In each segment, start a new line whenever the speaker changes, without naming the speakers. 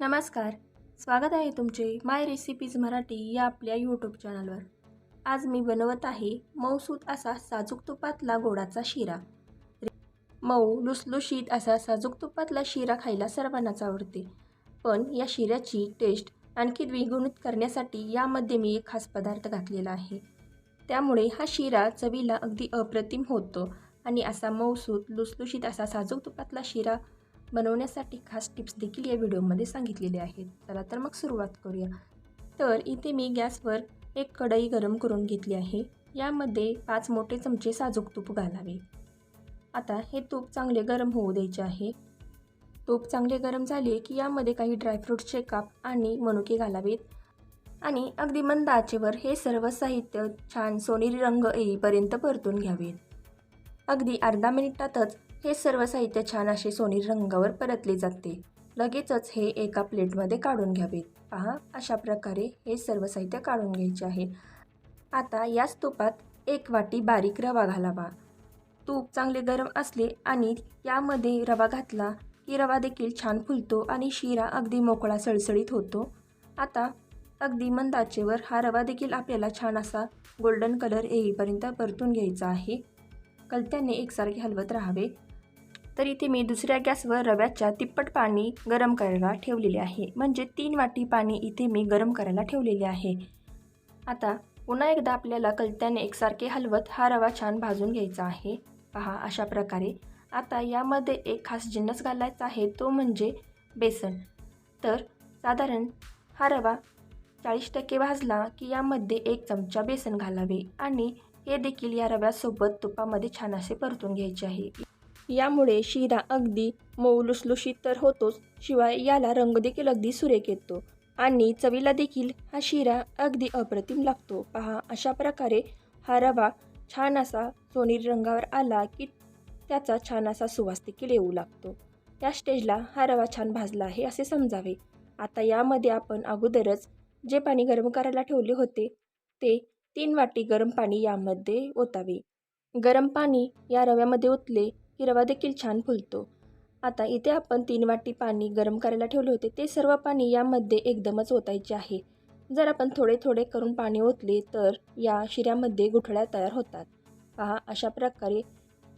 नमस्कार. स्वागत आहे तुमचे माय रेसिपीज मराठी या आपल्या यूट्यूब चॅनलवर आज मी बनवत आहे मऊसूत असा साजूक तुपातला गोडाचा शिरा. मऊ लुसलुशीत असा साजूक तुपातला शिरा खायला सर्वांनाच आवडते. पण या शिऱ्याची टेस्ट आणखी द्विगुणित करण्यासाठी यामध्ये मी एक खास पदार्थ घातलेला आहे. त्यामुळे हा शिरा चवीला अगदी अप्रतिम होतो आणि असा मऊसूत लुसलुशीत असा साजूक तुपातला शिरा बनवण्यासाठी खास टिप्स देखील या व्हिडिओमध्ये सांगितलेले आहेत. चला तर मग सुरुवात करूया. तर इथे मी गॅसवर एक कढई गरम करून घेतली आहे. यामध्ये पाच मोठे चमचे साजूक तूप घालावे. आता हे तूप चांगले गरम होऊ द्यायचे आहे. तूप चांगले गरम झाले की यामध्ये काही ड्रायफ्रूट्सचे काप आणि मनुके घालावेत. आणि अगदी मंद आचेवर हे सर्व साहित्य छान सोनेरी रंग येईपर्यंत परतून घ्यावेत. अगदी अर्धा मिनिटातच हे सर्व साहित्य छान असे सोनेरी रंगावर परतले जाते. लगेचच हे एका प्लेटमध्ये काढून घ्यावेत. पहा अशा प्रकारे हे सर्व साहित्य काढून घ्यायचे आहे. आता याच तुपात एक वाटी बारीक रवा घालावा. तूप चांगले गरम असले आणि यामध्ये रवा घातला की रवा देखील छान फुलतो आणि शिरा अगदी मोकळा सळसळीत होतो. आता अगदी मंद आचेवर हा रवा देखील आपल्याला छान असा गोल्डन कलर येईपर्यंत परतून घ्यायचा आहे. कलत्याने एकसारखे हलवत राहावे. तर इथे मी दुसऱ्या गॅसवर रव्याच्या तिप्पट पाणी गरम करायला ठेवलेले आहे. म्हणजे तीन वाटी पाणी इथे मी गरम करायला ठेवलेले आहे. आता पुन्हा एकदा आपल्याला कलत्याने एकसारखे हलवत हा रवा छान भाजून घ्यायचा आहे. पहा अशा प्रकारे. आता यामध्ये एक खास जिन्नस घालायचा आहे तो म्हणजे बेसन. तर साधारण हा रवा चाळीस टक्के भाजला की यामध्ये एक चमचा बेसन घालावे आणि हे देखील या रव्यासोबत तुपामध्ये छान असे परतून घ्यायचे आहे. यामुळे शिरा अगदी मऊ लुसलुशीत तर होतोच शिवाय याला रंग देखील अगदी सुरेख येतो. आणि चवीला देखील हा शिरा अगदी अप्रतिम लागतो. पहा अशा प्रकारे हा रवा छान असा सोनेरी रंगावर आला की त्याचा छान असा सुवास देखील येऊ लागतो. त्या स्टेजला हा रवा छान भाजला आहे असे समजावे. आता यामध्ये आपण अगोदरच जे पाणी गरम करायला ठेवले होते ते तीन वाटी गरम पाणी यामध्ये ओतावे. गरम पाणी या रव्यामध्ये ओतले की रवा देखील छान फुलतो. आता इथे आपण तीन वाटी पाणी गरम करायला ठेवले होते. ते सर्व पाणी यामध्ये एकदमच ओतायचे आहे. जर आपण थोडे थोडे करून पाणी ओतले तर या शिऱ्यामध्ये गुठळ्या तयार होतात. पहा अशा प्रकारे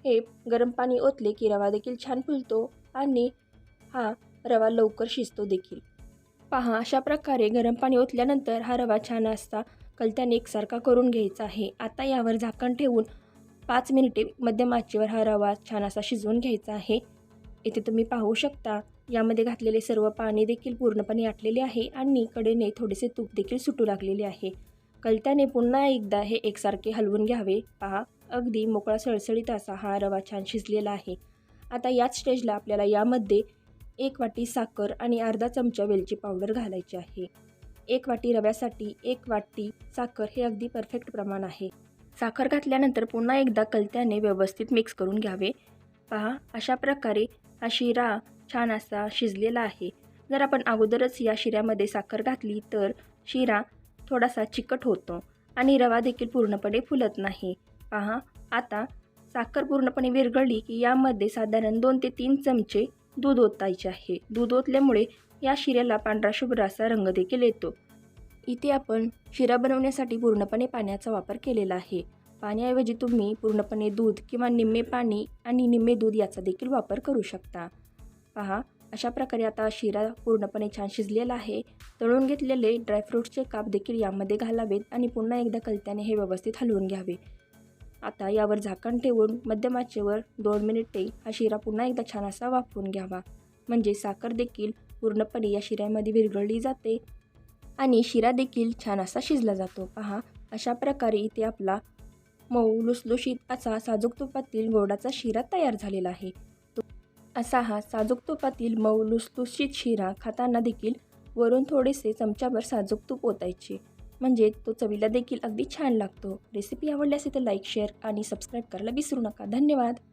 हे गरम पाणी ओतले की रवा देखील छान फुलतो आणि हा रवा लवकर शिजतो देखील. पहा अशा प्रकारे गरम पाणी ओतल्यानंतर हा रवा छान असता कलत्याने एकसारखा करून घ्यायचा आहे. आता यावर झाकण ठेवून पाच मिनिटे मध्यम आचेवर हा रवा छान असा शिजवून घ्यायचा आहे. इथे तुम्ही पाहू शकता यामध्ये घातलेले सर्व पाणी देखील पूर्णपणे आटलेले आहे आणि कडेने थोडेसे तूप देखील सुटू लागलेले आहे. कलत्याने पुन्हा एकदा हे एकसारखे हलवून घ्यावे. पहा अगदी मोकळा सळसळीत असा हा रवा छान शिजलेला आहे. आता याच स्टेजला आपल्याला यामध्ये एक वाटी साखर आणि अर्धा चमचा वेलची पावडर घालायची आहे. एक वाटी रव्यासाठी एक वाटी साखर हे अगदी परफेक्ट प्रमाण आहे. साखर घातल्यानंतर पुन्हा एकदा कलत्याने व्यवस्थित मिक्स करून घ्यावे. पहा अशा प्रकारे हा शिरा छान असा शिजलेला आहे. जर आपण अगोदरच या शिऱ्यामध्ये साखर घातली तर शिरा थोडासा चिकट होतो आणि रवा देखील पूर्णपणे फुलत नाही. पहा आता साखर पूर्णपणे विरघळली की यामध्ये साधारण दोन ते तीन चमचे दूध ओतायचे आहे. दूध ओतल्यामुळे या शिऱ्याला पांढरा शुभ्र असा रंग देखील येतो. इथे आपण शिरा बनवण्यासाठी पूर्णपणे पाण्याचा वापर केलेला आहे. पाण्याऐवजी तुम्ही पूर्णपणे दूध किंवा निम्मे पाणी आणि निम्मे दूध याचा देखील वापर करू शकता. पहा अशा प्रकारे आता शिरा पूर्णपणे छान शिजलेला आहे. तळून घेतलेले ड्रायफ्रूट्सचे काप देखील यामध्ये घालावेत आणि पुन्हा एकदा कलत्याने हे व्यवस्थित हलवून घ्यावे. आता यावर झाकण ठेवून मध्यमाचेवर दोन मिनिटे हा शिरा पुन्हा एकदा छान असा वाफवून घ्यावा. म्हणजे साखर देखील पूर्णपणे या शिऱ्यामध्ये विरघळली जाते. आणि शिरा देखील छान असा शिजला जातो. पहा अशा प्रकारे इथे आपला मऊ लुसलुशीत असा साजूक तुपातील गोडाचा शिरा तयार झालेला आहे. तो असा हा साजूक तुपातील मऊ लुसलुशीत शिरा खाताना देखील वरून थोडेसे चमच्याभर साजूक तूप ओतायचे. म्हणजे तो चवीला देखील अगदी छान लागतो. रेसिपी आवडल्यास इथे लाईक शेअर आणि सबस्क्राईब करायला विसरू नका. धन्यवाद.